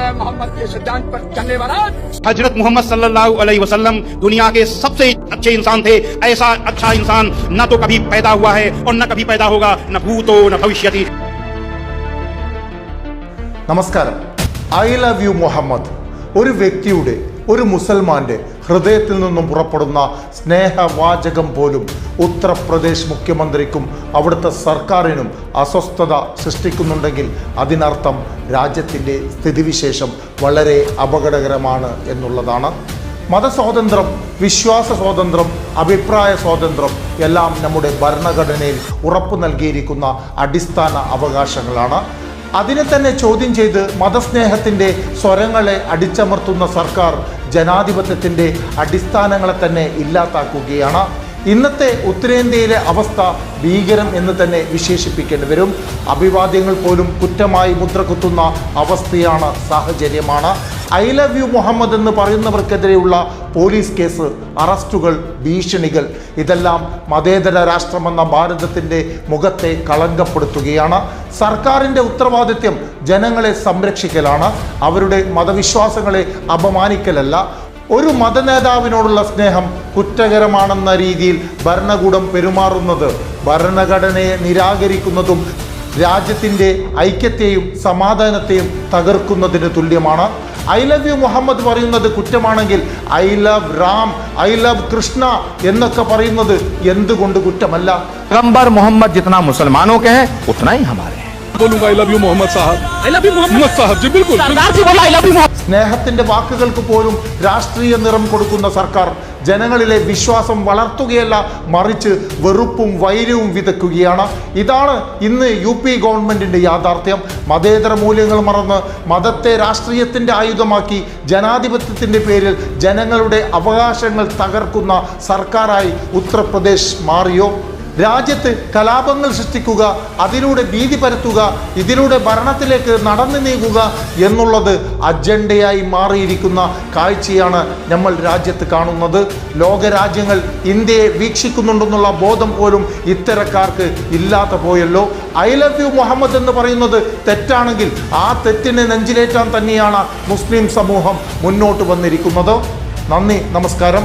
नारा मोहम्मद के सिद्धांत पर चलने वाला हजरत मोहम्मद सल्लल्लाहु अलैहि वसल्लम दुनिया के सबसे अच्छे इंसान थे ऐसा अच्छा इंसान न तो कभी पैदा हुआ है और न कभी पैदा होगा न भूतो न भविष्यति നമസ്കാരം ഐ ലവ് യു മുഹമ്മദ് ഒരു വ്യക്തിയുടെ ഒരു മുസൽമാന്റെ ഹൃദയത്തിൽ നിന്നും പുറപ്പെടുന്ന സ്നേഹവാചകം പോലും ഉത്തർപ്രദേശ് മുഖ്യമന്ത്രിക്കും അവിടുത്തെ സർക്കാരിനും അസ്വസ്ഥത സൃഷ്ടിക്കുന്നുണ്ടെങ്കിൽ അതിനർത്ഥം രാജ്യത്തിന്റെ സ്ഥിതിവിശേഷം വളരെ അപകടകരമാണ് എന്നുള്ളതാണ്. മതസ്വാതന്ത്ര്യം വിശ്വാസ സ്വാതന്ത്ര്യം അഭിപ്രായ സ്വാതന്ത്ര്യം എല്ലാം നമ്മുടെ ഭരണഘടനയിൽ ഉറപ്പു നൽകിയിരിക്കുന്ന അടിസ്ഥാന അവകാശങ്ങളാണ്. അതിനെ തന്നെ ചോദ്യം ചെയ്ത് മതസ്നേഹത്തിന്റെ സ്വരങ്ങളെ അടിച്ചമർത്തുന്ന സർക്കാർ ജനാധിപത്യത്തിന്റെ അടിസ്ഥാനങ്ങളെ തന്നെ ഇല്ലാതാക്കുകയാണ്. ഇന്നത്തെ ഉത്തരേന്ത്യയിലെ അവസ്ഥ ഭീകരം എന്ന് തന്നെ വിശേഷിപ്പിക്കേണ്ടി വരും. അഭിവാദ്യങ്ങൾ പോലും കുറ്റമായി മുദ്രകുത്തുന്ന അവസ്ഥയാണ് സാഹചര്യമാണ്. ഐ ലവ് യു മുഹമ്മദ് എന്ന് പറയുന്നവർക്കെതിരെയുള്ള പോലീസ് കേസ് അറസ്റ്റുകൾ ഭീഷണികൾ. ഇതെല്ലാം മതേതര രാഷ്ട്രമെന്ന ഭാരതത്തിന്റെ മുഖത്തെ കളങ്കപ്പെടുത്തുകയാണ്. സർക്കാരിന്റെ ഉത്തരവാദിത്യം ജനങ്ങളെ സംരക്ഷിക്കലാണ്. അവരുടെ മതവിശ്വാസങ്ങളെ അപമാനിക്കലല്ല. ഒരു മതനേതാവിനോടുള്ള സ്നേഹം കുറ്റകരമാണെന്ന രീതിയിൽ ഭരണകൂടം പെരുമാറുന്നത് ഭരണഘടനയെ നിരാകരിക്കുന്നതും രാജ്യത്തിന്റെ ഐക്യത്തെയും സമാധാനത്തെയും തകർക്കുന്നതിന് തുല്യമാണ്. ഐ ലവ് യു മുഹമ്മദ് പറയുന്നത് കുറ്റമാണെങ്കിൽ I love Ram I love Krishna എന്നൊക്കെ പറയുന്നത് എന്തുകൊണ്ട് കുറ്റമല്ല? ഗംബർ മുഹമ്മദ് ജിത്ന മുസൽമാനോ കെ ഉത്തന ഹമാരെ സ്നേഹത്തിന്റെ വാക്കുകൾക്ക് പോലും രാഷ്ട്രീയ നിറം കൊടുക്കുന്ന സർക്കാർ ജനങ്ങളിലെ വിശ്വാസം വളർത്തുകയല്ല മറിച്ച് വെറുപ്പും വൈര്യവും വിതയ്ക്കുകയാണ് ഇതാണ് ഇന്ന് യു പി ഗവൺമെന്റിന്റെ യാഥാർത്ഥ്യം. മതേതര മൂല്യങ്ങൾ മറന്ന് മതത്തെ രാഷ്ട്രീയത്തിന്റെ ആയുധമാക്കി ജനാധിപത്യത്തിന്റെ പേരിൽ ജനങ്ങളുടെ അവകാശങ്ങൾ തകർക്കുന്ന സർക്കാരായി ഉത്തർപ്രദേശ് മാറിയോ? രാജ്യത്ത് കലാപങ്ങൾ സൃഷ്ടിക്കുക അതിലൂടെ ഭീതി പരത്തുക ഇതിലൂടെ ഭരണത്തിലേക്ക് നടന്നു നീങ്ങുക എന്നുള്ളത് അജണ്ടയായി മാറിയിരിക്കുന്ന കാഴ്ചയാണ് നമ്മൾ രാജ്യത്ത് കാണുന്നത്. ലോകരാജ്യങ്ങൾ ഇന്ത്യയെ വീക്ഷിക്കുന്നുണ്ടെന്നുള്ള ബോധം പോലും ഇത്തരക്കാർക്ക് ഇല്ലാതെ പോയല്ലോ. ഐ ലവ് യു മുഹമ്മദ് എന്ന് പറയുന്നത് തെറ്റാണെങ്കിൽ ആ തെറ്റിനെ നെഞ്ചിലേറ്റാൻ തന്നെയാണ് മുസ്ലിം സമൂഹം മുന്നോട്ട് വന്നിരിക്കുന്നത്. നന്ദി നമസ്കാരം.